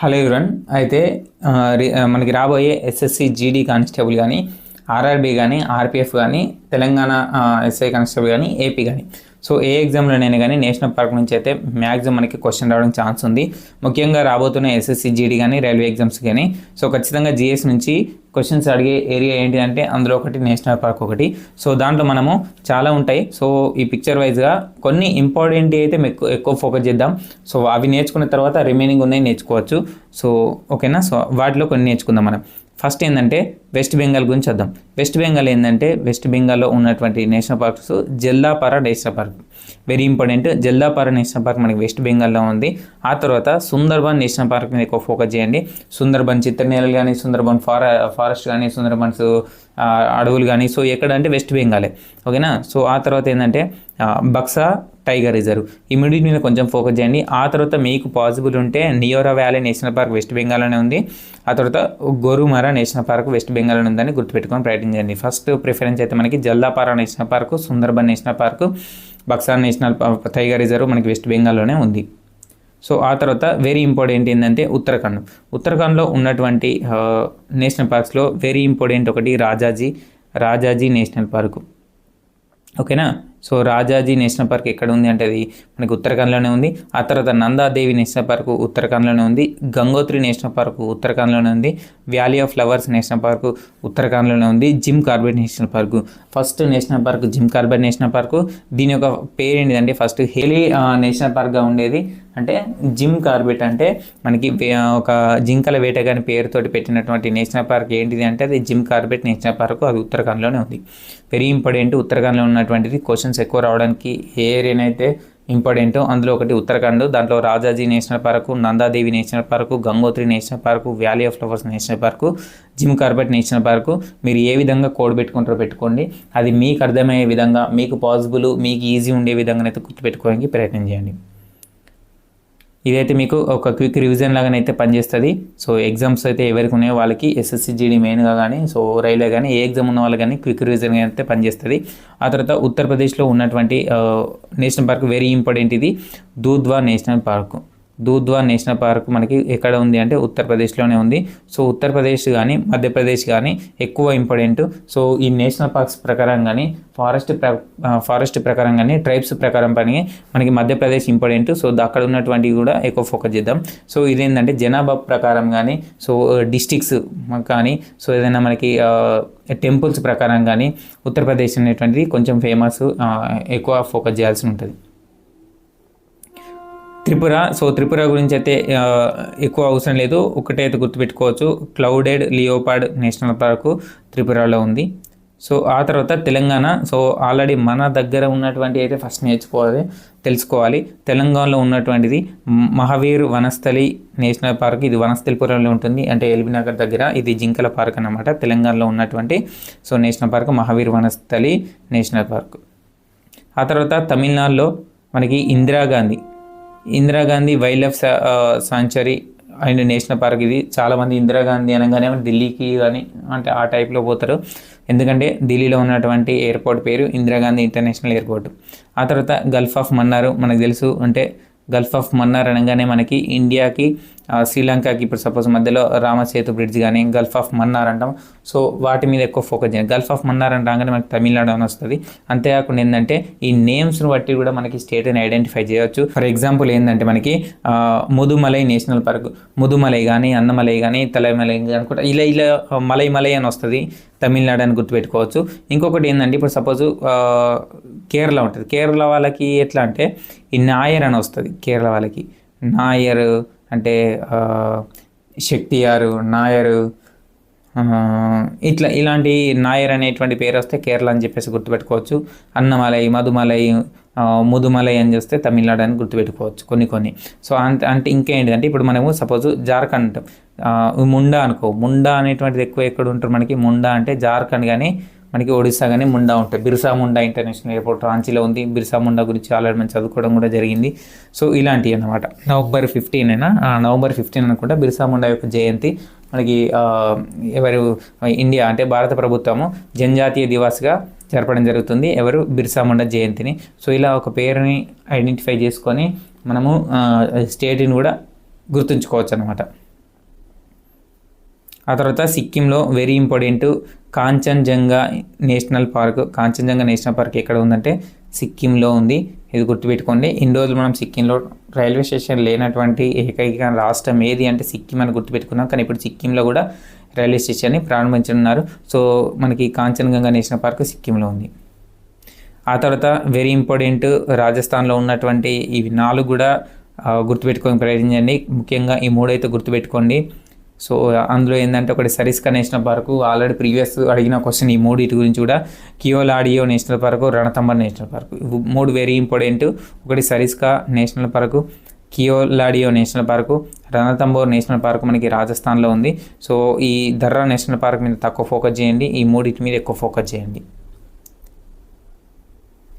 Hello యురన్ అయితే మనకి రాబోయే ఎస్ఎస్సి జీడీ కానిస్టేబుల్ కానీ ఆర్ఆర్బి కానీ ఆర్పిఎఫ్ కానీ తెలంగాణ ఎస్ఐ కానిస్టేబుల్ కానీ ఏపీ కానీ సో ఏ ఎగ్జామ్లోనైనా కానీ నేషనల్ పార్క్ నుంచి అయితే మ్యాక్సిమం మనకి క్వశ్చన్ రావడం ఛాన్స్ ఉంది. ముఖ్యంగా రాబోతున్న ఎస్ఎస్సి జీడీ కానీ రైల్వే ఎగ్జామ్స్ కానీ సో ఖచ్చితంగా జిఎస్ నుంచి క్వశ్చన్స్ అడిగే ఏరియా ఏంటి అంటే అందులో ఒకటి నేషనల్ పార్క్ ఒకటి. సో దాంట్లో మనము చాలా ఉంటాయి. సో ఈ పిక్చర్ వైజ్గా కొన్ని ఇంపార్టెంట్ అయితే ఎక్కువ ఎక్కువ ఫోకస్ చేద్దాం. సో అవి నేర్చుకున్న తర్వాత రిమైనింగ్ ఉన్నాయి నేర్చుకోవచ్చు. సో ఓకేనా సో వాటిలో కొన్ని నేర్చుకుందాం మనం. ఫస్ట్ ఏంటంటే వెస్ట్ బెంగాల్ గురించి వద్దాం వెస్ట్ బెంగాల్ ఏంటంటే వెస్ట్ బెంగాల్లో ఉన్నటువంటి national parks Jaldapara national park very important Jaldapara national park మనకి వెస్ట్ బెంగాల్లో ఉంది. ఆ తర్వాత సుందర్బన్ నేషనల్ పార్క్ మీద ఎక్కువ ఫోకస్ చేయండి. సుందర్బన్ చిత్రనేలలు కానీ సుందర్బన్ ఫారె ఫారెస్ట్ కానీ సుందర్బన్స్ అడవులు కానీ సో ఎక్కడ అంటే వెస్ట్ బెంగాలే ఓకేనా సో ఆ తర్వాత ఏంటంటే బక్సా టైగర్ రిజర్వ్. ఈ మిడిల్ మీద కొంచెం ఫోకస్ చేయండి. ఆ తర్వాత మీకు పాసిబుల్ ఉంటే Neora valley national park west బెంగాల్లోనే ఉంది. ఆ తర్వాత గోరుమరా నేషనల్ పార్క్ వెస్ట్ బెంగాల్లోనే ఉందని గుర్తుపెట్టుకొని ప్రయత్నం చేయండి. ఫస్ట్ ప్రిఫరెన్స్ అయితే మనకి Jaldapara national park Sundarban national park Buxa national tiger reserve మనకి వెస్ట్ బెంగాల్లోనే ఉంది. సో ఆ తర్వాత వెరీ ఇంపార్టెంట్ ఏంటంటే ఉత్తరాఖండ్. ఉత్తరాఖండ్లో ఉన్నటువంటి నేషనల్ పార్క్స్లో వెరీ ఇంపార్టెంట్ ఒకటి రాజాజీ రాజాజీ నేషనల్ పార్కు. ఓకేనా? సో రాజాజీ నేషనల్ పార్క్ ఎక్కడ ఉంది అంటే అది మనకి ఉత్తరాఖండ్లోనే ఉంది. ఆ తర్వాత నందాదేవి నేషనల్ పార్క్ ఉత్తరాఖండ్లోనే ఉంది. గంగోత్రి నేషనల్ పార్క్ ఉత్తరాఖండ్లోనే ఉంది. Valley of flowers national park ఉత్తరాఖండ్లోనే ఉంది. Jim Corbett national park first national park Jim Corbett national park. దీని యొక్క పేరు ఏంటిదంటే ఫస్ట్ హెలీ నేషనల్ పార్క్గా ఉండేది. అంటే జిమ్ కార్బెట్ అంటే మనకి ఒక జింకల వేటగాని పేరుతోటి పెట్టినటువంటి నేషనల్ పార్క్ ఏంటిది అంటే అది జిమ్ కార్బెట్ నేషనల్ పార్క్ అది ఉత్తరాఖండ్లోనే ఉంది. వెరీ ఇంపార్టెంట్ ఉత్తరాఖండ్లో ఉన్నటువంటిది. క్వశ్చన్స్ ఎక్కువ రావడానికి ఏ ఏరియానైతే ఇంపార్టెంట్ అందులో ఒకటి ఉత్తరాఖండ్ దాంట్లో Rajaji national park Nandadevi national park Gangotri national park valley of flowers national park Jim Corbett national park. మీరు ఏ విధంగా కోడ్ పెట్టుకుంటారో పెట్టుకోండి. అది మీకు అర్థమయ్యే విధంగా మీకు పాసిబుల్ మీకు ఈజీ ఉండే విధంగా అయితే గుర్తుపెట్టుకోవడానికి ప్రయత్నం చేయండి. ఇదైతే మీకు ఒక క్విక్ రివిజన్ లాగానైతే పనిచేస్తుంది. సో ఎగ్జామ్స్ అయితే ఎవరికి ఉన్నాయో వాళ్ళకి ఎస్ఎస్సి జీడీ మెయిన్గా కానీ సో రైల్వే కానీ ఏ ఎగ్జామ్ ఉన్న వాళ్ళు కానీ క్విక్ రివిజన్ అయితే పనిచేస్తుంది. ఆ తర్వాత ఉత్తరప్రదేశ్లో ఉన్నటువంటి నేషనల్ పార్క్ వెరీ ఇంపార్టెంట్ ఇది. Dudhwa national park Dudhwa national park మనకి ఎక్కడ ఉంది అంటే ఉత్తరప్రదేశ్లోనే ఉంది. సో ఉత్తరప్రదేశ్ కానీ మధ్యప్రదేశ్ కానీ ఎక్కువ ఇంపార్టెంట్. సో ఈ నేషనల్ పార్క్స్ ప్రకారం కానీ ఫారెస్ట్ ప్ర ఫారెస్ట్ ప్రకారం కానీ ట్రైబ్స్ ప్రకారం పని మనకి మధ్యప్రదేశ్ ఇంపార్టెంట్. సో అక్కడ ఉన్నటువంటివి కూడా ఎక్కువ ఫోకస్ చేద్దాం. సో ఇదేంటంటే జనాభా ప్రకారం కానీ సో డిస్టిక్స్ కానీ సో ఏదైనా మనకి టెంపుల్స్ ప్రకారం కానీ ఉత్తరప్రదేశ్ అనేటువంటిది కొంచెం ఫేమస్ ఎక్కువ ఫోకస్ చేయాల్సి ఉంటుంది. త్రిపుర సో త్రిపుర గురించి అయితే ఎక్కువ అవసరం లేదు. ఒకటే అయితే గుర్తుపెట్టుకోవచ్చు. క్లౌడెడ్ లియోపాడ్ నేషనల్ పార్కు త్రిపురలో ఉంది. సో ఆ తర్వాత తెలంగాణ. సో ఆల్రెడీ మన దగ్గర ఉన్నటువంటి అయితే ఫస్ట్ నేర్చుకోవాలి తెలుసుకోవాలి. తెలంగాణలో ఉన్నటువంటిది మహావీర్ వనస్థలి నేషనల్ పార్క్ ఇది వనస్థలిపురంలో ఉంటుంది. అంటే ఎల్బీ నగర్ దగ్గర ఇది జింకల పార్క్ అన్నమాట. తెలంగాణలో ఉన్నటువంటి so national park Mahavir Vanasthali national park. ఆ తర్వాత తమిళనాడులో మనకి Indira Gandhi. Indira Gandhi wildlife sanctuary and national park ఇది. చాలామంది ఇందిరాగాంధీ అనగానే ఢిల్లీకి కానీ అంటే ఆ టైప్లో పోతారు. ఎందుకంటే ఢిల్లీలో ఉన్నటువంటి ఎయిర్పోర్ట్ పేరు ఇందిరాగాంధీ ఇంటర్నేషనల్ ఎయిర్పోర్ట్. ఆ తర్వాత గల్ఫ్ ఆఫ్ మన్నారు మనకు తెలుసు. అంటే గల్ఫ్ ఆఫ్ మన్నార్ అనగానే మనకి ఇండియాకి శ్రీలంకకి ఇప్పుడు సపోజ్ మధ్యలో రామసేతు బ్రిడ్జ్ కానీ గల్ఫ్ ఆఫ్ మన్నార్ అంటాం. సో వాటి మీద ఎక్కువ ఫోకస్ చేయాలి. గల్ఫ్ ఆఫ్ మన్నార్ అంటాగానే మనకి తమిళనాడు అని వస్తుంది. అంతేకాకుండా ఏంటంటే ఈ నేమ్స్ని బట్టి కూడా మనకి స్టేట్ని ఐడెంటిఫై చేయవచ్చు ఫర్ ఎగ్జాంపుల్ ఏంటంటే మనకి ముదుమలై నేషనల్ పార్క్ ముదుమలై కానీ అన్నమలై కానీ తలైమలై అనుకుంటా ఇలా ఇలా మలై మలై అని వస్తుంది. తమిళనాడు అని గుర్తుపెట్టుకోవచ్చు. ఇంకొకటి ఏంటంటే ఇప్పుడు సపోజ్ కేరళ ఉంటుంది. కేరళ వాళ్ళకి ఎట్లా అంటే ఈ నాయర్ అని వస్తుంది. కేరళ వాళ్ళకి. నాయర్ అంటే శక్తియారు నాయరు ఇట్లా ఇలాంటి నాయర్ అనేటువంటి పేరు వస్తే కేరళ అని చెప్పేసి గుర్తుపెట్టుకోవచ్చు. అన్నమలై మధుమలై ముదుమలై అని చూస్తే తమిళనాడు అని గుర్తుపెట్టుకోవచ్చు కొన్ని కొన్ని. సో అంత అంటే ఇంకేంటిదంటే ఇప్పుడు మనము సపోజ్ జార్ఖండ్ ముండా అనుకో ముండా అనేటువంటిది ఎక్కువ ఎక్కడ ఉంటారు మనకి? ముండా అంటే జార్ఖండ్ కానీ మనకి ఒడిస్సా కానీ ముండా ఉంటాయి బిర్సా ముండా ఇంటర్నేషనల్ ఎయిర్పోర్ట్ రాంచీలో ఉంది. బిర్సా ముండా గురించి ఆల్రెడీ మనం చదువుకోవడం కూడా జరిగింది. సో ఇలాంటివి అన్నమాట. నవంబర్ ఫిఫ్టీన్ అయినా నవంబర్ ఫిఫ్టీన్ అనుకుంటా బిర్సా ముండా యొక్క జయంతి. మనకి ఎవరు ఇండియా అంటే భారత ప్రభుత్వము జనజాతీయ దివాస్గా జరపడం జరుగుతుంది. ఎవరు? బిర్సా ముండా జయంతిని. సో ఇలా ఒక పేరుని ఐడెంటిఫై చేసుకొని మనము స్టేట్ని కూడా గుర్తుంచుకోవచ్చు అనమాట ఆ తర్వాత సిక్కింలో very important Kanchenjunga national park Kanchenjunga national park ఎక్కడ ఉందంటే సిక్కింలో ఉంది. ఇది గుర్తుపెట్టుకోండి. ఇన్ని రోజులు మనం సిక్కింలో రైల్వే స్టేషన్ లేనటువంటి ఏకైక రాష్ట్రం ఏది అంటే సిక్కిం అని గుర్తుపెట్టుకున్నాం. కానీ ఇప్పుడు సిక్కింలో కూడా రైల్వే స్టేషన్ని ప్రారంభించనున్నారు. సో మనకి కాంచన్గంగా నేషనల్ పార్క్ సిక్కింలో ఉంది. ఆ తర్వాత వెరీ ఇంపార్టెంట్ రాజస్థాన్లో ఉన్నటువంటి ఇవి నాలుగు కూడా గుర్తుపెట్టుకొని ప్రయత్నించండి. ముఖ్యంగా ఈ మూడైతే గుర్తుపెట్టుకోండి. సో అందులో ఏంటంటే ఒకటి Sariska national park already previous అడిగిన క్వశ్చన్ ఈ మూడు ఇటు గురించి కూడా. Keoladeo national park Ranthambore national park మూడు వెరీ ఇంపార్టెంట్ ఒకటి Sariska national park Keoladeo national park Ranthambore national park మనకి రాజస్థాన్లో ఉంది. సో ఈ దర్రా నేషనల్ పార్క్ మీద తక్కువ ఫోకస్ చేయండి. ఈ మూడింటి మీద ఎక్కువ ఫోకస్ చేయండి.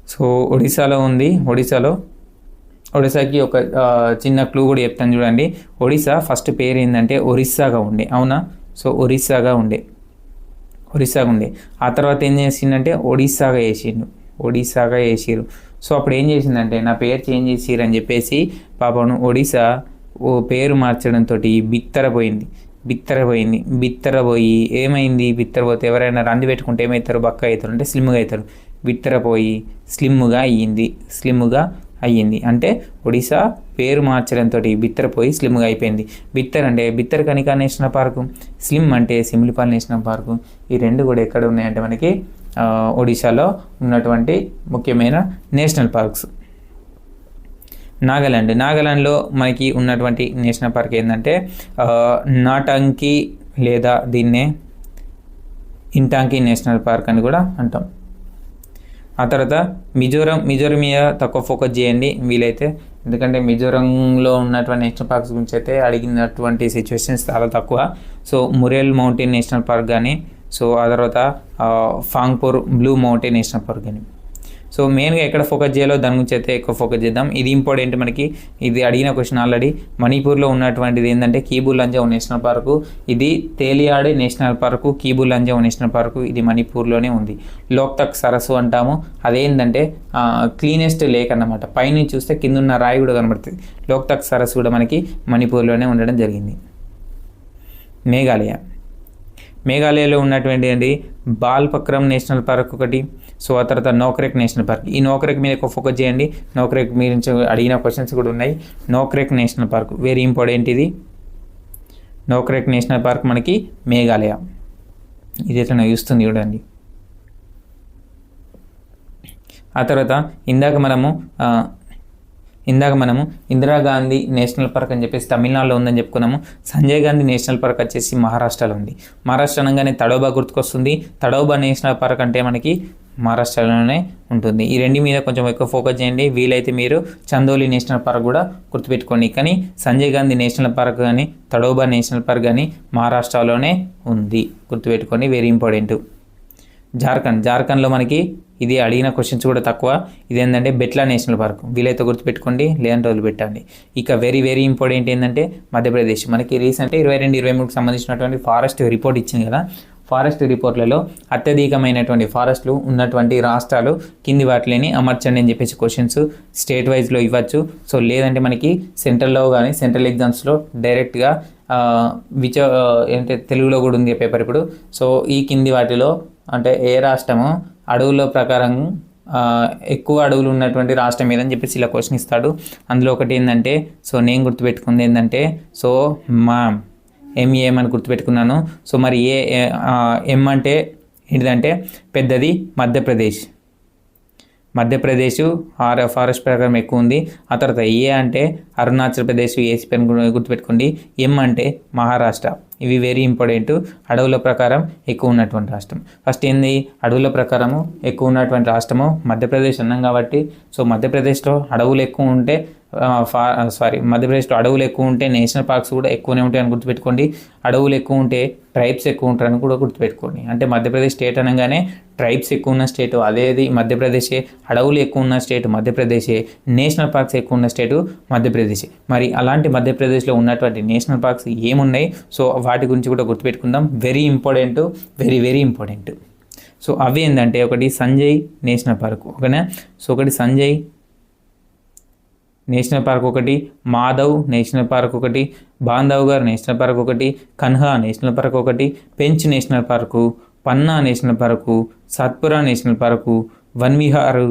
సో ఒడిశాలో ఉంది. ఒడిశాలో ఒడిశాకి ఒక చిన్న క్లూ కూడా చెప్తాను చూడండి. ఒడిశా ఫస్ట్ పేరు ఏంటంటే ఒరిస్సాగా ఉండే. అవునా? సో ఒరిస్సాగా ఉండే. ఒరిస్సాగా ఉండే. ఆ తర్వాత ఏం చేసిందంటే ఒడిస్సాగా వేసిండు ఒడిస్సాగా వేసిరు సో అప్పుడు ఏం చేసిందంటే నా పేరు చేంజ్ చేసిరు అని చెప్పేసి పాపను ఒడిశా ఓ పేరు మార్చడంతో బిత్తరపోయింది. బిత్తరపోయింది. బిత్తరపోయి ఏమైంది? బిత్తరపోతే ఎవరైనా రంది పెట్టుకుంటే ఏమవుతారు బక్క అవుతారు అంటే స్లిమ్గా అవుతారు బిత్తరపోయి స్లిమ్గా అయ్యింది. స్లిమ్గా అయ్యింది. అంటే ఒడిశా పేరు మార్చడంతో బిత్తరపోయి స్లిమ్గా అయిపోయింది. బిత్తర్ అంటే Bhitarkanika national park slim అంటే సిమ్లిపాల్ నేషనల్ పార్కు. ఈ రెండు కూడా ఎక్కడ ఉన్నాయంటే మనకి ఒడిశాలో ఉన్నటువంటి ముఖ్యమైన నేషనల్ పార్క్స్. నాగాలాండ్. నాగాలాండ్లో మనకి ఉన్నటువంటి నేషనల్ పార్క్ ఏంటంటే నాటంకి లేదా దీన్నే ఇంటాంకి నేషనల్ పార్క్ అని కూడా అంటాం. ఆ తర్వాత మిజోరం మిజోరం మీద తక్కువ ఫోకస్ చేయండి వీలైతే. ఎందుకంటే మిజోరంలో ఉన్నటువంటి నేషనల్ పార్క్స్ గురించి అయితే అడిగినటువంటి సిచ్యువేషన్స్ చాలా తక్కువ. So Murlen mountain national park కానీ సో ఆ తర్వాత Phawngpui blue mountain national park కానీ సో మెయిన్గా ఎక్కడ ఫోకస్ చేయాలో దాని గురించి అయితే ఎక్కువ ఫోకస్ చేద్దాం. ఇది ఇంపార్టెంట్ మనకి. ఇది అడిగిన క్వశ్చన్ ఆల్రెడీ మణిపూర్లో ఉన్నటువంటిది ఏంటంటే కీబుల్లంజావు నేషనల్ పార్కు. ఇది తేలియాడే national park Keibul Lamjao national park. ఇది మణిపూర్లోనే ఉంది. లోక్తక్ సరస్సు అంటాము. అదేంటంటే క్లీనెస్ట్ లేక్ అన్నమాట. పైనుంచి చూస్తే కింద ఉన్న రాయి కూడా కనబడుతుంది. లోక్తక్ సరస్సు కూడా మనకి మణిపూర్లోనే ఉండడం జరిగింది. మేఘాలయ. మేఘాలయలో ఉన్నటువంటి బాల్పక్రమ్ నేషనల్ పార్క్ ఒకటి. సో ఆ తర్వాత నోక్రెక్ నేషనల్ పార్క్. ఈ నోక్రెక్ మీద ఎక్కువ ఫోకస్ చేయండి. నోక్రెక్ మీరు అడిగిన క్వశ్చన్స్ కూడా ఉన్నాయి. Nokrek national park. Very important ఇది. నోక్రెక్ నేషనల్ పార్క్ మనకి మేఘాలయ. ఇది ఎట్లా చూస్తుంది చూడండి. ఆ తర్వాత ఇందాక మనము ఇందాక మనము ఇందిరాగాంధీ నేషనల్ పార్క్ అని చెప్పేసి తమిళనాడులో ఉందని చెప్పుకున్నాము. సంజయ్ గాంధీ నేషనల్ పార్క్ వచ్చేసి మహారాష్ట్రలో ఉంది. మహారాష్ట్ర అనగానే తడోబా గుర్తుకొస్తుంది. తడోబా నేషనల్ పార్క్ అంటే మనకి మహారాష్ట్రలోనే ఉంటుంది. ఈ రెండు మీద కొంచెం ఎక్కువ ఫోకస్ చేయండి. వీలైతే మీరు చందోలి నేషనల్ పార్క్ కూడా గుర్తుపెట్టుకోండి. కానీ సంజయ్ గాంధీ నేషనల్ పార్క్ కానీ తడోబా నేషనల్ పార్క్ కానీ మహారాష్ట్రలోనే ఉంది. గుర్తుపెట్టుకోండి వెరీ ఇంపార్టెంట్ జార్ఖండ్. జార్ఖండ్లో మనకి ఇది అడిగిన క్వశ్చన్స్ కూడా తక్కువ. ఇదేంటంటే బెట్లా నేషనల్ పార్క్. వీలైతే గుర్తుపెట్టుకోండి లేదంటే రోజులు పెట్టండి ఇక వెరీ వెరీ ఇంపార్టెంట్ ఏంటంటే మధ్యప్రదేశ్. మనకి రీసెంట్ ఇరవై రెండు ఇరవై మూడుకి సంబంధించినటువంటి ఫారెస్ట్ రిపోర్ట్ ఇచ్చింది కదా. ఫారెస్ట్ రిపోర్ట్లలో అత్యధికమైనటువంటి ఫారెస్ట్లు ఉన్నటువంటి రాష్ట్రాలు కింది వాటిని అమర్చండి అని చెప్పేసి క్వశ్చన్స్ స్టేట్ వైజ్లో ఇవ్వచ్చు. సో లేదంటే మనకి సెంట్రల్లో కానీ సెంట్రల్ ఎగ్జామ్స్లో డైరెక్ట్గా విచ ఏంటంటే తెలుగులో కూడా ఉంది పేపర్ ఇప్పుడు. సో ఈ కింది వాటిలో అంటే ఏ రాష్ట్రము అడవుల ప్రకారం ఎక్కువ అడవులు ఉన్నటువంటి రాష్ట్రం ఏదని చెప్పేసి ఇలా క్వశ్చన్ ఇస్తాడు. అందులో ఒకటి ఏంటంటే సో నేను గుర్తుపెట్టుకుంది ఏంటంటే సో మా ఎంఏఎం అని గుర్తుపెట్టుకున్నాను. సో మరి ఏ ఎం అంటే ఏంటిదంటే పెద్దది మధ్యప్రదేశ్. మధ్యప్రదేశ్ ఆర్ ఫారెస్ట్ ప్రకారం ఎక్కువ ఉంది ఆ తర్వాత ఏ అంటే అరుణాచల్ ప్రదేశ్ ఏసీ పెన్ గుర్తుపెట్టుకోండి. ఎం అంటే మహారాష్ట్ర. ఇవి వెరీ ఇంపార్టెంట్ అడవుల ప్రకారం ఎక్కువ ఉన్నటువంటి రాష్ట్రం. ఫస్ట్ ఏంది? అడవుల ప్రకారము ఎక్కువ ఉన్నటువంటి రాష్ట్రము మధ్యప్రదేశ్ అన్నాం కాబట్టి సో మధ్యప్రదేశ్లో అడవులు ఎక్కువ ఉంటే ఫా సారీ మధ్యప్రదేశ్లో అడవులు ఎక్కువ ఉంటే నేషనల్ పార్క్స్ కూడా ఎక్కువనే ఉంటాయని గుర్తుపెట్టుకోండి. అడవులు ఎక్కువ ఉంటే ట్రైబ్స్ ఎక్కువ ఉంటారని కూడా గుర్తుపెట్టుకోండి. అంటే మధ్యప్రదేశ్ స్టేట్ అనగానే ట్రైబ్స్ ఎక్కువ ఉన్న స్టేట్ అదేది మధ్యప్రదేశే. అడవులు ఎక్కువ ఉన్న స్టేట్ మధ్యప్రదేశే. నేషనల్ పార్క్స్ ఎక్కువ ఉన్న స్టేటు మధ్యప్రదేశ్. మరి అలాంటి మధ్యప్రదేశ్లో ఉన్నటువంటి నేషనల్ పార్క్స్ ఏమున్నాయి? సో వాటి గురించి కూడా గుర్తుపెట్టుకుందాం. Very important very very important so అవి ఏంటంటే ఒకటి సంజయ్ నేషనల్ పార్క్ ఓకేనా? సో ఒకటి సంజయ్ నేషనల్ పార్క్ ఒకటి మాధవ్ నేషనల్ పార్క్ ఒకటి బాంధవ్గర్ నేషనల్ పార్క్ ఒకటి కన్హా నేషనల్ పార్క్ ఒకటి Pench national park Panna national park Satpura national park Vanvihar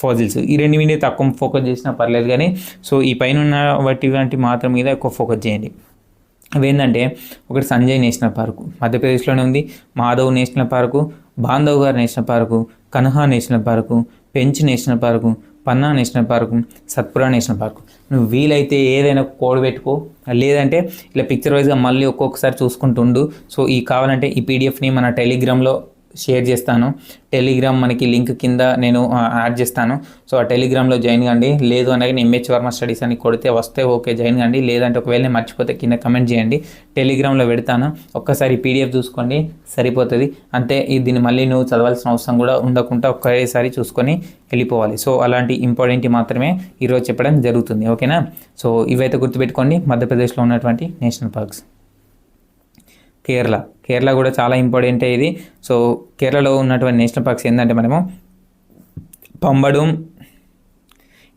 fossils. ఈ రెండు మీద తక్కువ ఫోకస్ చేసినా పర్లేదు కానీ సో ఈ పైన ఉన్న వాటి వంటి మాత్రం మీద ఎక్కువ ఫోకస్ చేయండి. అవేంటంటే ఒకటి సంజయ్ నేషనల్ పార్కు మధ్యప్రదేశ్లోనే ఉంది Madhav national park Bandhavgarh national park Kanha national park Pench national park Panna national park Satpura national park. నువ్వు వీలైతే ఏదైనా కోడ్ పెట్టుకో. లేదంటే ఇలా పిక్చర్ వైజ్గా మళ్ళీ ఒక్కొక్కసారి చూసుకుంటుండు. సో ఈ కావాలంటే ఈ పీడిఎఫ్ని మన టెలిగ్రామ్లో షేర్ చేస్తాను. టెలిగ్రామ్ మనకి లింక్ కింద నేను యాడ్ చేస్తాను. సో ఆ టెలిగ్రామ్లో జాయిన్ కండి. లేదు అనగా నేను ఎంహెచ్ వర్మ స్టడీస్ అని కొడితే వస్తే ఓకే జాయిన్ కండి. లేదంటే ఒకవేళ నేను మర్చిపోతే కింద కమెంట్ చేయండి. టెలిగ్రామ్లో పెడతాను. ఒక్కసారి పీడిఎఫ్ చూసుకోండి. సరిపోతుంది. అంతే ఇది దీన్ని మళ్ళీ నువ్వు చదవాల్సిన అవసరం కూడా ఉండకుండా ఒక్కసారి చూసుకొని వెళ్ళిపోవాలి. సో అలాంటి ఇంపార్టెంట్ మాత్రమే ఈరోజు చెప్పడం జరుగుతుంది. ఓకేనా? సో ఇవైతే గుర్తుపెట్టుకోండి. మధ్యప్రదేశ్లో ఉన్నటువంటి నేషనల్ పార్క్స్. కేరళ. కేరళ కూడా చాలా ఇంపార్టెంట్ ఇది. సో కేరళలో ఉన్నటువంటి నేషనల్ పార్క్స్ ఏంటంటే మనము పంబడం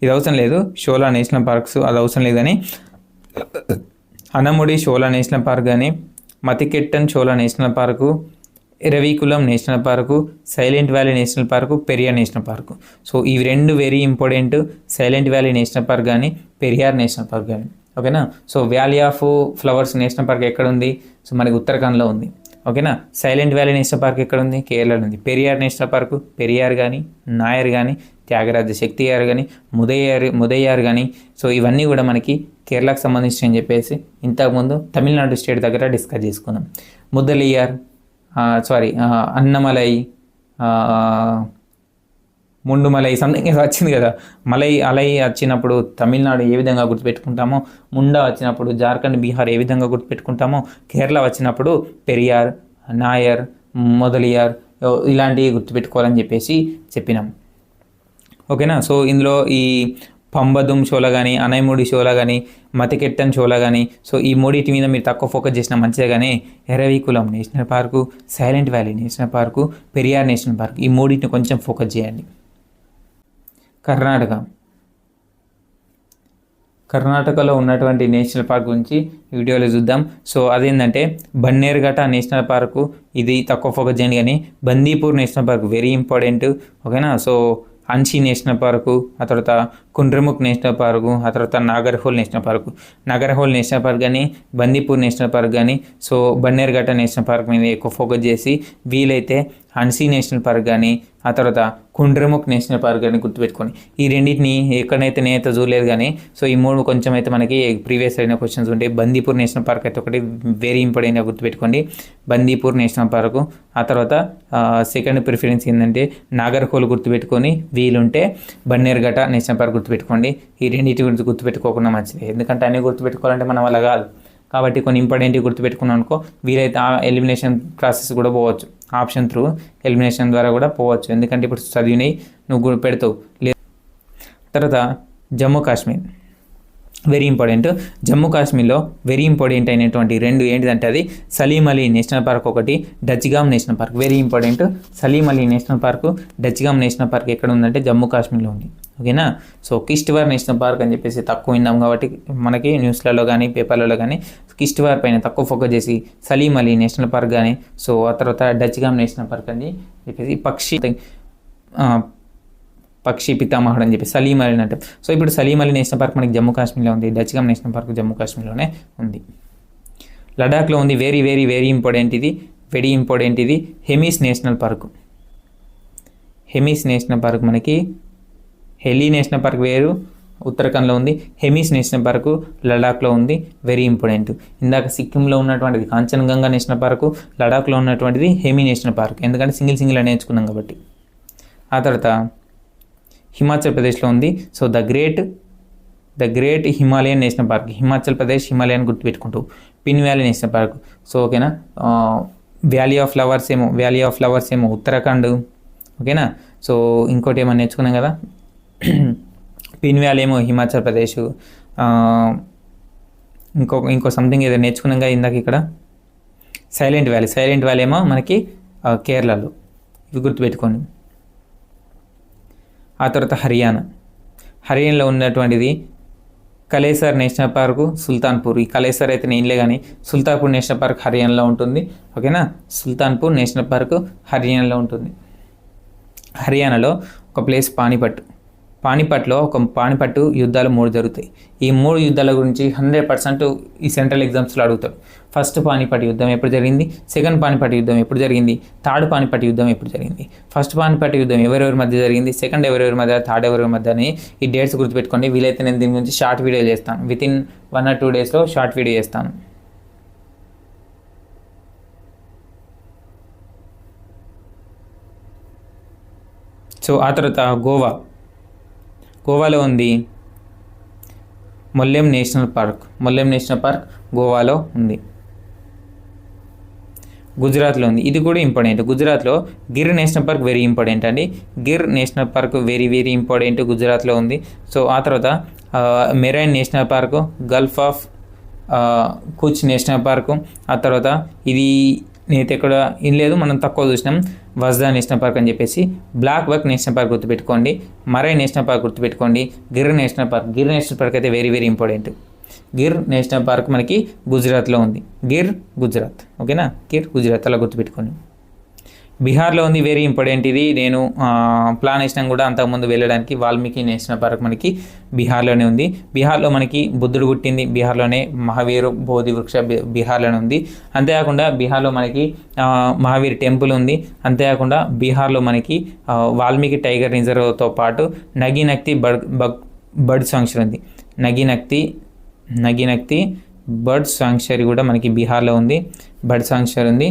ఇది అవసరం లేదు. షోలా నేషనల్ పార్క్స్ అది అవసరం లేదని. అనముడి షోలా నేషనల్ పార్క్ కానీ Mathikettan Shola national park Eravikulam national park silent valley national park Periyar national park. So ఇవి రెండు very important silent valley national park కానీ పెరియార్ నేషనల్ పార్క్ కానీ. ఓకేనా? So valley of flowers national park ఎక్కడ ఉంది so మనకి ఉత్తరాఖండ్లో ఉంది. ఓకేనా? సైలెంట్ వ్యాలీ నేషనల్ పార్క్ ఎక్కడ ఉంది కేరళలో ఉంది. పెరియార్ నేషనల్ పార్కు పెరియార్ కానీ నాయర్ కానీ త్యాగరాజ శక్తి గారు కానీ ముదయ్యారు ముదయ్యారు కానీ సో ఇవన్నీ కూడా మనకి కేరళకు సంబంధించి అని చెప్పేసి ఇంతకుముందు తమిళనాడు స్టేట్ దగ్గర డిస్కస్ చేసుకున్నాం. ముద్దలియార్ సారీ అన్నమలై ముండు ముండుమలై సంథింగ్ ఏదో వచ్చింది కదా. మలై అలై వచ్చినప్పుడు తమిళనాడు ఏ విధంగా గుర్తుపెట్టుకుంటామో ముండా వచ్చినప్పుడు జార్ఖండ్ బీహార్ ఏ విధంగా గుర్తుపెట్టుకుంటామో కేరళ వచ్చినప్పుడు పెరియార్ నాయర్ మొదలియార్ ఇలాంటివి గుర్తుపెట్టుకోవాలని చెప్పేసి చెప్పినాం. ఓకేనా? సో ఇందులో ఈ పంబదుం షోలా కానీ అనైముడి షోలా కానీ మతికెట్టన్ షోలా కానీ సో ఈ మూడింటి మీద మీరు తక్కువ ఫోకస్ చేసిన మంచిదే కానీ Eravikulam national park silent valley national park Periyar national park ఈ మూడింటిని కొంచెం ఫోకస్ చేయండి. కర్ణాటక. కర్ణాటకలో ఉన్నటువంటి నేషనల్ పార్క్ గురించి వీడియోలో చూద్దాం. సో అదేంటంటే బన్నేరుఘట్ట నేషనల్ పార్కు ఇది తక్కువ ఫోకస్ చేయండి కానీ Bandipur national park very important ఓకేనా సో అన్షి నేషనల్ పార్కు ఆ తర్వాత కుండ్రముఖ్ నేషనల్ పార్కు ఆ తర్వాత Nagarhole national park. Nagarhole national park కానీ బందీపూర్ నేషనల్ పార్క్ కానీ సో బన్నేర్ఘట్ట నేషనల్ పార్క్ మీద ఎక్కువ ఫోకస్ చేసి వీలైతే హన్సీ నేషనల్ పార్క్ కానీ ఆ తర్వాత కుండ్రముఖ్ నేషనల్ పార్క్ అని గుర్తుపెట్టుకొని ఈ రెండింటిని ఎక్కడైతే నేనైతే చూడలేదు కానీ సో ఈ మూడు కొంచెం అయితే మనకి ప్రీవియస్ అయిన క్వశ్చన్స్ ఉంటాయి. బందీపూర్ నేషనల్ పార్క్ అయితే ఒకటి వెరీ ఇంపార్టెంట్గా గుర్తుపెట్టుకోండి. బందీపూర్ నేషనల్ పార్కు ఆ తర్వాత సెకండ్ ప్రిఫరెన్స్ ఏంటంటే నాగర్హోల్ గుర్తుపెట్టుకొని వీలుంటే బన్నేర్ఘట్ట నేషనల్ పార్క్ గుర్తుపెట్టుకోండి. ఈ రెండింటి గురించి గుర్తుపెట్టుకోకుండా మంచిది. ఎందుకంటే అన్ని గుర్తుపెట్టుకోవాలంటే మనం వల్ల కాదు. కాబట్టి కొన్ని ఇంపార్టెంట్ గుర్తుపెట్టుకున్నాం అనుకో వీలైతే ఆ ఎలిమినేషన్ ప్రాసెస్ కూడా పోవచ్చు. ఆప్షన్ త్రూ ఎలిమినేషన్ ద్వారా కూడా పోవచ్చు. ఎందుకంటే ఇప్పుడు చదివినవి నువ్వు పెడతావు లేదు తర్వాత జమ్మూ కాశ్మీర్. వెరీ ఇంపార్టెంట్ జమ్మూ కాశ్మీర్లో వెరీ ఇంపార్టెంట్ అయినటువంటి రెండు ఏంటిదంటే అది? సలీం అలీ నేషనల్ పార్క్ ఒకటి Dachigam national park very important Salim Ali national park Dachigam national park ఎక్కడ ఉందంటే జమ్మూ కాశ్మీర్లో ఉంది ఓకేనా సో కిష్ట్వార్ నేషనల్ పార్క్ అని చెప్పేసి తక్కువ విన్నాం కాబట్టి మనకి న్యూస్లలో కానీ పేపర్లలో కానీ కిష్ట్వార్ పైన తక్కువ ఫోకస్ చేసి సలీం అలీ నేషనల్ పార్క్ కానీ సో ఆ తర్వాత డచ్గామ్ నేషనల్ పార్క్ అని చెప్పేసి పక్షి పక్షి పితామహుడు అని చెప్పి సలీం అలీ అంటే సో ఇప్పుడు సలీం అలీ నేషనల్ పార్క్ మనకి జమ్మూ కాశ్మీర్లో ఉంది డచ్గామ్ నేషనల్ పార్క్ జమ్మూ కాశ్మీర్లోనే ఉంది. లడాఖ్లో ఉంది వెరీ వెరీ వెరీ ఇంపార్టెంట్ ఇది వెరీ ఇంపార్టెంట్ ఇది Hemis national park. Hemis national park మనకి హెలీ నేషనల్ పార్క్ వేరు ఉత్తరాఖండ్లో ఉంది హెమీస్ నేషనల్ పార్కు లడాఖ్లో ఉంది వెరీ ఇంపార్టెంట్ ఇందాక సిక్కింలో ఉన్నటువంటిది కాంచన్గంగా నేషనల్ పార్కు లడాఖ్లో ఉన్నటువంటిది హెమీ నేషనల్ పార్క్. ఎందుకంటే సింగిల్ సింగిల్ నేర్చుకున్నాం కాబట్టి. ఆ తర్వాత హిమాచల్ ప్రదేశ్లో ఉంది. So the great the great Himalayan national park. Himachal Pradesh Himalayan గుర్తుపెట్టుకుంటూ Pin valley national park. So ఓకేనా? వ్యాలీ ఆఫ్ ఫ్లవర్స్ ఏమో వ్యాలీ ఆఫ్ ఫ్లవర్స్ ఏమో ఉత్తరాఖండ్. ఓకేనా? సో ఇంకోటి ఏమో నేర్చుకున్నాం కదా? పిన్ వ్యాలీ ఏమో హిమాచల్ ప్రదేశ్. ఇంకో ఇంకో సంథింగ్ ఏదో నేర్చుకున్నాం కదా ఇందాక ఇక్కడ. సైలెంట్ వ్యాలీ సైలెంట్ వ్యాలీ ఏమో మనకి కేరళలో. ఇవి గుర్తుపెట్టుకోండి. ఆ తర్వాత హర్యానా. హర్యానాలో ఉన్నటువంటిది కలేసర్ నేషనల్ పార్కు సుల్తాన్పూర్. ఈ కలేసర్ అయితే నేనులే కానీ సుల్తాన్పూర్ నేషనల్ పార్క్ హర్యానాలో ఉంటుంది. ఓకేనా? సుల్తాన్పూర్ నేషనల్ పార్కు హర్యానాలో ఉంటుంది. హర్యానాలో ఒక ప్లేస్ పానీపట్. పానిపట్లో ఒక పానిపట్టు యుద్ధాలు మూడు జరుగుతాయి. ఈ మూడు యుద్ధాల గురించి హండ్రెడ్ పర్సెంట్ ఈ సెంట్రల్ ఎగ్జామ్స్లో అడుగుతాడు ఫస్ట్ పానిపట్ యుద్ధం ఎప్పుడు జరిగింది? సెకండ్ పానిపట్ యుద్ధం ఎప్పుడు జరిగింది? థర్డ్ పానిపట్ యుద్ధం ఎప్పుడు జరిగింది? ఫస్ట్ పానిపట్ యుద్ధం ఎవరెవరి మధ్య జరిగింది? సెకండ్ ఎవరెవరి మధ్య థర్డ్ ఎవరెవరి మధ్య అని ఈ డేట్స్ గుర్తుపెట్టుకోండి. వీలైతే నేను దీని గురించి షార్ట్ వీడియో చేస్తాను. With in one or two డేస్లో షార్ట్ వీడియో చేస్తాను. సో ఆ తర్వాత గోవా. గోవాలో ఉంది. Mollem national park. Mollem national park గోవాలో ఉంది. గుజరాత్లో ఉంది. ఇది కూడా ఇంపార్టెంట్. గుజరాత్లో Gir national park very important అండి. Gir national park very very important గుజరాత్లో ఉంది. సో ఆ తర్వాత marine national park gulf of Kutch national park. ఆ తర్వాత ఇది నేనైతే ఎక్కడ లేదు మనం తక్కువ చూసినాం. వజ్దా నేషనల్ పార్క్ అని చెప్పేసి బ్లాక్ బక్ నేషనల్ పార్క్ గుర్తుపెట్టుకోండి మరై నేషనల్ పార్క్ గుర్తుపెట్టుకోండి Gir national park Gir national park అయితే very very important Gir national park మనకి గుజరాత్లో ఉంది. గిర్ గుజరాత్ ఓకేనా? గిర్ గుజరాత్ అలా గుర్తుపెట్టుకోండి. బీహార్లో ఉంది వెరీ ఇంపార్టెంట్ ఇది. నేను ప్లాన్ వేసినా కూడా అంతకుముందు వెళ్ళడానికి వాల్మీకి నేషనల్ పార్క్ మనకి బీహార్లోనే ఉంది. బీహార్లో మనకి బుద్ధుడు పుట్టింది బీహార్లోనే మహావీరు బోధి వృక్ష బీహార్లోనే ఉంది. అంతేకాకుండా బీహార్లో మనకి మహావీర్ టెంపుల్ ఉంది. అంతేకాకుండా బీహార్లో మనకి వాల్మీకి టైగర్ రిజర్వ్తో పాటు నగినక్తి బడ్ బర్డ్ సాంక్చురీ ఉంది. నగినక్తి నగినక్తి బర్డ్ సాంక్చురీ కూడా మనకి బీహార్లో ఉంది. బర్డ్ సాంక్చురీ ఉంది.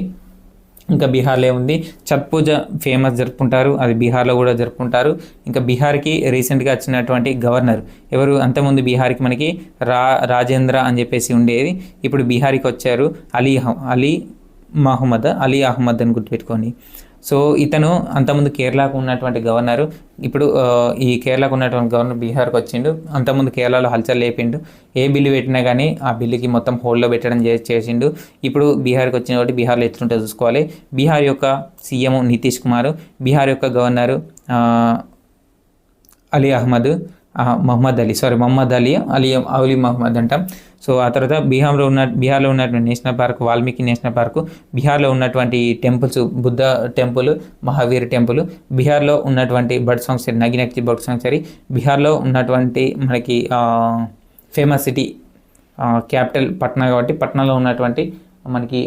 ఇంకా బీహార్లో ఉంది ఛత్ పూజ ఫేమస్ జరుపుకుంటారు. అది బీహార్లో కూడా జరుపుకుంటారు. ఇంకా బీహార్కి రీసెంట్గా వచ్చినటువంటి గవర్నర్ ఎవరు? అంతకుముందు బీహార్కి మనకి రా రాజేంద్ర అని చెప్పేసి ఉండేది. ఇప్పుడు బీహార్కి వచ్చారు అలీ అలీ మహమ్మద్ అలీ అహ్మద్ అని గుర్తుపెట్టుకోండి. సో ఇతను అంతకుముందు కేరళకు ఉన్నటువంటి గవర్నరు. ఇప్పుడు ఈ కేరళకు ఉన్నటువంటి గవర్నర్ బీహార్కి వచ్చిండు. అంతకుముందు కేరళలో హల్చల్ లేపిండు. ఏ బిల్లు పెట్టినా కానీ ఆ బిల్లుకి మొత్తం హోల్డ్లో పెట్టడం చేసిండు. ఇప్పుడు బీహార్కి వచ్చిన కాబట్టి బీహార్లో ఎట్లుంటే చూసుకోవాలి. బీహార్ యొక్క సీఎం నితీష్ కుమార్ బీహార్ యొక్క గవర్నరు అలీ అహ్మద్ మహమ్మద్ అలీ సారీ మహమ్మద్ అలీ అలీ అలీ మహమ్మద్ అంటాం. సో ఆ తర్వాత బీహార్లో ఉన్న బీహార్లో ఉన్నటువంటి national park Valmiki national park బీహార్లో ఉన్నటువంటి temples Buddha temple Mahavir temple బీహార్లో ఉన్నటువంటి బర్డ్ సాంగ్సరీ నగినక్తి బర్డ్ సాంగ్సరీ బీహార్లో ఉన్నటువంటి మనకి ఫేమస్ సిటీ క్యాపిటల్ పట్నా కాబట్టి పట్నాలో ఉన్నటువంటి మనకి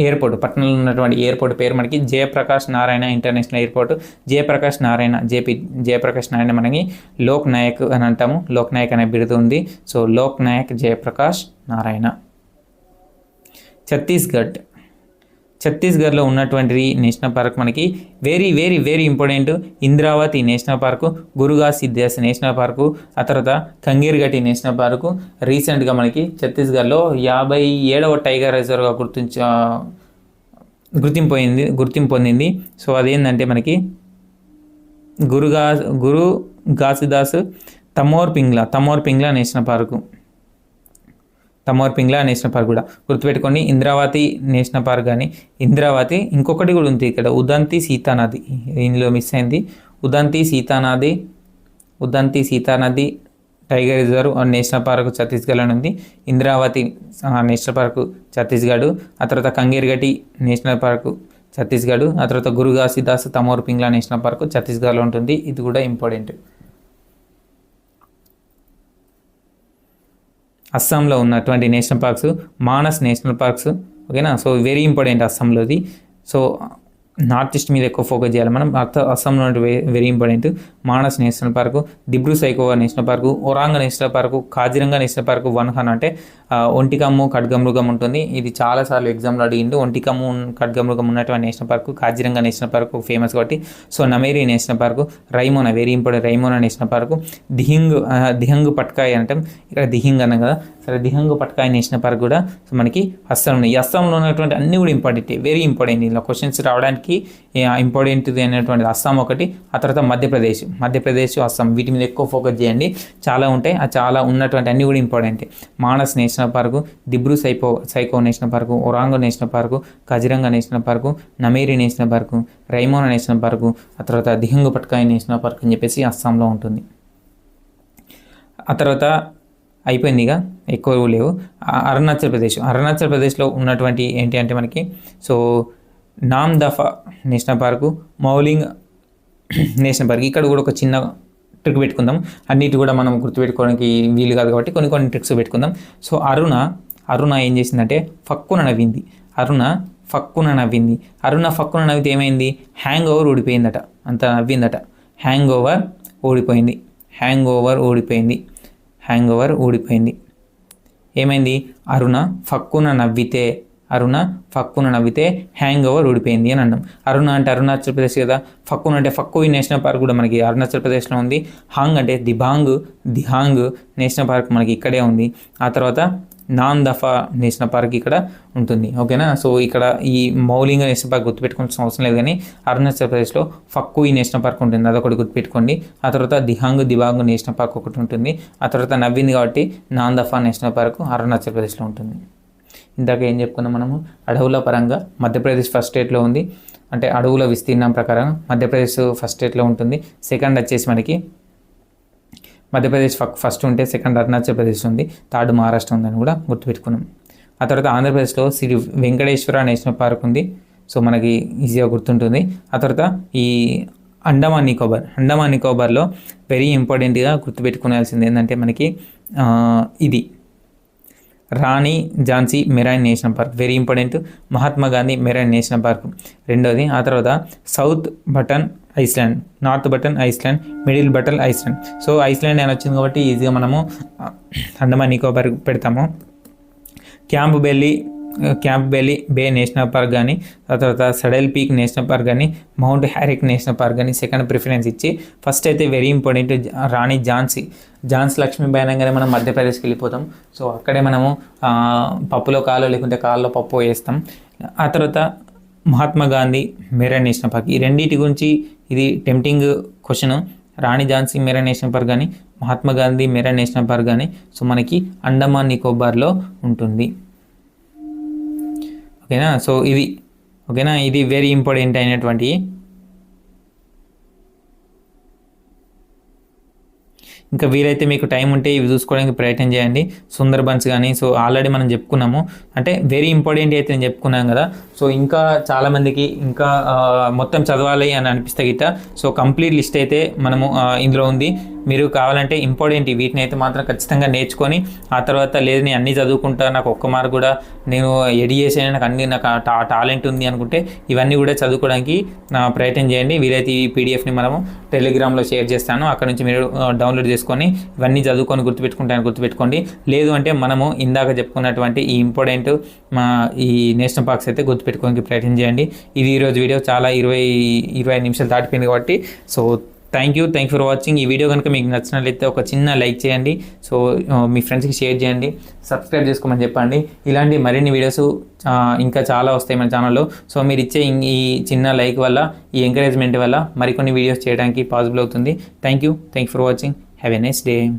ఎయిర్పోర్ట్ పట్టణంలో ఉన్నటువంటి ఎయిర్పోర్ట్ పేరు మనకి Jayaprakash Narayan international airport. Jayaprakash Narayan JP Jayaprakash Narayan మనకి లోక్ నాయక్ అని అంటాము. లోక్ నాయక్ అనే బిరుదు ఉంది. సో లోక్ నాయక్ జయప్రకాష్ నారాయణ. ఛత్తీస్గఢ్ ఛత్తీస్గఢ్లో ఉన్నటువంటి నేషనల్ పార్క్ మనకి very very very important. Indravati national park Guru Ghasidas national park ఆ తర్వాత కంగీర్ఘటి నేషనల్ పార్కు. రీసెంట్గా మనకి ఛత్తీస్గఢ్లో యాభై ఏడవ టైగర్ రిజర్వ్గా గుర్తించ గుర్తింపోయింది గుర్తింపు పొందింది సో అదేంటంటే మనకి గురుగా Guru Ghasidas Tamor Pingla Tamor Pingla national park. Tamor Pingla national park కూడా గుర్తుపెట్టుకోండి. ఇంద్రావతి నేషనల్ పార్క్ కానీ ఇంద్రావతి ఇంకొకటి కూడా ఉంది ఇక్కడ. ఉదంతి సీతానది. ఇందులో మిస్ అయింది. Udanti Sitanadi Udanti Sitanadi tiger reserve national park ఛత్తీస్గఢ్లో ఉంది. ఇంద్రావతి నేషనల్ పార్క్ ఛత్తీస్గఢ్ ఆ తర్వాత కంగేర్గటి నేషనల్ పార్క్ ఛత్తీస్గఢ్ ఆ తర్వాత గురుగాసిదాస్ తమోర్ పింగ్లా నేషనల్ పార్క్ ఛత్తీస్గఢ్లో ఉంటుంది. ఇది కూడా ఇంపార్టెంట్. అస్సాంలో ఉన్నటువంటి national parks Manas national parks ఓకేనా? సో వెరీ ఇంపార్టెంట్ అస్సాంలోది. సో నార్త్ ఈస్ట్ మీద ఎక్కువ ఫోకస్ చేయాలి. మనం అర్థ అస్సాంలో very important Manas national park Dibru Saikhowa national park Orang national park Kaziranga national park వన్హన్ అంటే ఒంటికమ్ము ఖడ్గమృగం ఉంటుంది. ఇది చాలాసార్లు ఎగ్జామ్లో అడిగిండు. ఒంటికమ్ము ఖడ్గమృగం ఉన్నటువంటి national park Kaziranga national park famous కాబట్టి. So Nameri national park Raimona very important Raimona national park. Dihing Dehang Patkai అంటాం. ఇక్కడ దిహింగ్ అన్నాం కదా. సరే దిహంగు పట్కాయ్ నేషనల్ పార్క్ కూడా సో మనకి అస్సాం ఉన్నాయి. ఈ అస్సాంలో ఉన్నటువంటి అన్ని కూడా ఇంపార్టెంట్ వెరీ ఇంపార్టెంట్ ఇలా క్వశ్చన్స్ రావడానికి ఇంపార్టెంట్ అనేటువంటి అస్సాం ఒకటి ఆ తర్వాత మధ్యప్రదేశ్. మధ్యప్రదేశ్ అస్సాం వీటి మీద ఎక్కువ ఫోకస్ చేయండి. చాలా ఉంటాయి. ఆ చాలా ఉన్నటువంటి అన్ని కూడా important Manas national park Dibru సైపో Saikhowa national park Orang national park Kaziranga national park Nameri national park Raimona national park ఆ తర్వాత దిహంగు పట్కాయ్ నేషనల్ పార్క్ అని చెప్పేసి అస్సాంలో ఉంటుంది. ఆ తర్వాత అయిపోయింది ఇక. ఎక్కువ లేవు. అరుణాచల్ ప్రదేశ్. అరుణాచల్ ప్రదేశ్లో ఉన్నటువంటి ఏంటి అంటే మనకి so Namdapha national park Mouling national park. ఇక్కడ కూడా ఒక చిన్న ట్రిక్ పెట్టుకుందాం. అన్నిటి కూడా మనం గుర్తుపెట్టుకోవడానికి వీలు కాదు కాబట్టి కొన్ని కొన్ని ట్రిక్స్ పెట్టుకుందాం. సో అరుణ అరుణ ఏం చేసిందంటే ఫక్కున నవ్వింది. అరుణ ఫక్కున నవ్వింది. అరుణ ఫక్కున నవ్వితే ఏమైంది? హ్యాంగ్ ఓవర్ ఓడిపోయిందట. అంత నవ్విందట. హ్యాంగ్ ఓవర్ ఓడిపోయింది. హ్యాంగ్ ఓవర్ ఓడిపోయింది. హ్యాంగ్ ఓవర్ ఊడిపోయింది. ఏమైంది? అరుణ ఫక్కున నవ్వితే అరుణ ఫక్కున నవ్వితే హ్యాంగ్ ఓవర్ ఊడిపోయింది అని అన్నాం. అరుణ అంటే అరుణాచల్ ప్రదేశ్ కదా. ఫక్కున అంటే ఫక్కు నేషనల్ పార్క్ కూడా మనకి అరుణాచల్ ప్రదేశ్లో ఉంది. హాంగ్ అంటే దిబాంగ్ దిహాంగ్ నేషనల్ పార్క్ మనకి ఇక్కడే ఉంది. ఆ తర్వాత నాన్ దఫా నేషనల్ పార్క్ ఇక్కడ ఉంటుంది. ఓకేనా? సో ఇక్కడ ఈ మౌలింగ నేషనల్ పార్క్ గుర్తుపెట్టుకోవాల్సిన అవసరం లేదు కానీ అరుణాచల్ ప్రదేశ్లో ఫక్కు ఈ నేషనల్ పార్క్ ఉంటుంది. అదొకటి గుర్తుపెట్టుకోండి. ఆ తర్వాత దిహాంగ్ దిబాంగ్ నేషనల్ పార్క్ ఒకటి ఉంటుంది. ఆ తర్వాత నవ్వింది కాబట్టి నాన్ దఫా నేషనల్ పార్క్ అరుణాచల్ ప్రదేశ్లో ఉంటుంది. ఇందాక ఏం చెప్పుకున్నాం మనము? అడవుల పరంగా మధ్యప్రదేశ్ ఫస్ట్ స్టేట్లో ఉంది. అంటే అడవుల విస్తీర్ణం ప్రకారం మధ్యప్రదేశ్ ఫస్ట్ స్టేట్లో ఉంటుంది. సెకండ్ వచ్చేసి మనకి మధ్యప్రదేశ్ ఫస్ట్ ఉంటే సెకండ్ అరుణాచల్ ప్రదేశ్ ఉంది థర్డ్ మహారాష్ట్ర ఉందని కూడా గుర్తుపెట్టుకున్నాం. ఆ తర్వాత ఆంధ్రప్రదేశ్లో శ్రీ వెంకటేశ్వర నేషనల్ పార్క్ ఉంది సో మనకి ఈజీగా గుర్తుంటుంది. ఆ తర్వాత ఈ అండమాన్ నికోబార్ అండమాన్ నికోబార్లో వెరీ ఇంపార్టెంట్గా గుర్తుపెట్టుకోవాల్సింది ఏంటంటే మనకి ఇది. Rani Jhansi marine national park very important. Mahatma Gandhi marine national park. రెండోది ఆ తర్వాత south button island north button island middle button island. So island అని వచ్చింది కాబట్టి ఈజీగా మనము అండమాన్ నికోబార్ పెడతాము. Campbell Campbell bay national park కానీ ఆ తర్వాత సడల్ పీక్ నేషనల్ పార్క్ కానీ మౌంట్ హ్యారిక్ నేషనల్ పార్క్ కానీ సెకండ్ ప్రిఫరెన్స్ ఇచ్చి ఫస్ట్ అయితే వెరీ ఇంపార్టెంట్ రాణి ఝాన్సీ. ఝాన్సీ లక్ష్మీబాయి అనగానే మనం మధ్యప్రదేశ్కి వెళ్ళిపోతాం. సో అక్కడే మనము పప్పులో కాలో లేకుంటే కాల్లో పప్పు వేస్తాం. ఆ తర్వాత మహాత్మా గాంధీ మేరా నేషనల్ పార్క్. ఈ రెండింటి గురించి ఇది టెంప్టింగ్ క్వశ్చన్. రాణి ఝాన్సీ మేరా నేషనల్ పార్క్ కానీ మహాత్మా గాంధీ మేరా నేషనల్ పార్క్ కానీ సో మనకి అండమాన్ నికోబార్లో ఉంటుంది. ఓకేనా? సో ఇది ఓకేనా? ఇది వెరీ ఇంపార్టెంట్ అయినటువంటి ఇంకా వీలైతే మీకు టైం ఉంటే ఇవి చూసుకోవడానికి ప్రయత్నం చేయండి. సుందర్బన్స్ కానీ సో ఆల్రెడీ మనం చెప్పుకున్నాము. అంటే వెరీ ఇంపార్టెంట్ అయితే నేను చెప్పుకున్నాం కదా. సో ఇంకా చాలామందికి ఇంకా మొత్తం చదవాలి అని అనిపిస్తే గిట్ట. సో కంప్లీట్ లిస్ట్ అయితే మనము ఇందులో ఉంది. మీరు కావాలంటే ఇంపార్టెంట్ వీటిని అయితే మాత్రం ఖచ్చితంగా నేర్చుకొని ఆ తర్వాత లేదు నేను అన్నీ చదువుకుంటా నాకు ఒక్క మార్క్ కూడా నేను ఎడి చేసే నాకు అన్ని నాకు టా టాలెంట్ ఉంది అనుకుంటే ఇవన్నీ కూడా చదువుకోవడానికి ప్రయత్నం చేయండి. వీలైతే ఈ పీడిఎఫ్ని మనము టెలిగ్రామ్లో షేర్ చేస్తాను. అక్కడ నుంచి మీరు డౌన్లోడ్ చేసుకొని ఇవన్నీ చదువుకొని గుర్తుపెట్టుకుంటాను గుర్తుపెట్టుకోండి. లేదు అంటే మనము ఇందాక చెప్పుకున్నటువంటి ఈ ఇంపార్టెంట్ మా ఈ నేషనల్ పార్క్స్ అయితే పెట్టుకోవడానికి ప్రయత్నం చేయండి. ఇది ఈరోజు వీడియో చాలా ఇరవై ఇరవై ఐదు నిమిషాలు దాటిపోయింది కాబట్టి so thank you thank for watching ఈ వీడియో కనుక మీకు నచ్చినట్లయితే ఒక చిన్న లైక్ చేయండి. సో మీ ఫ్రెండ్స్కి షేర్ చేయండి. సబ్స్క్రైబ్ చేసుకోమని చెప్పండి. ఇలాంటి మరిన్ని వీడియోస్ ఇంకా చాలా వస్తాయి మన ఛానల్లో. సో మీరు ఇచ్చే ఇం- ఈ చిన్న లైక్ వల్ల ఈ ఎంకరేజ్మెంట్ వల్ల మరికొన్ని వీడియోస్ చేయడానికి పాసిబుల్ అవుతుంది. Thank you thank for watching have a nice day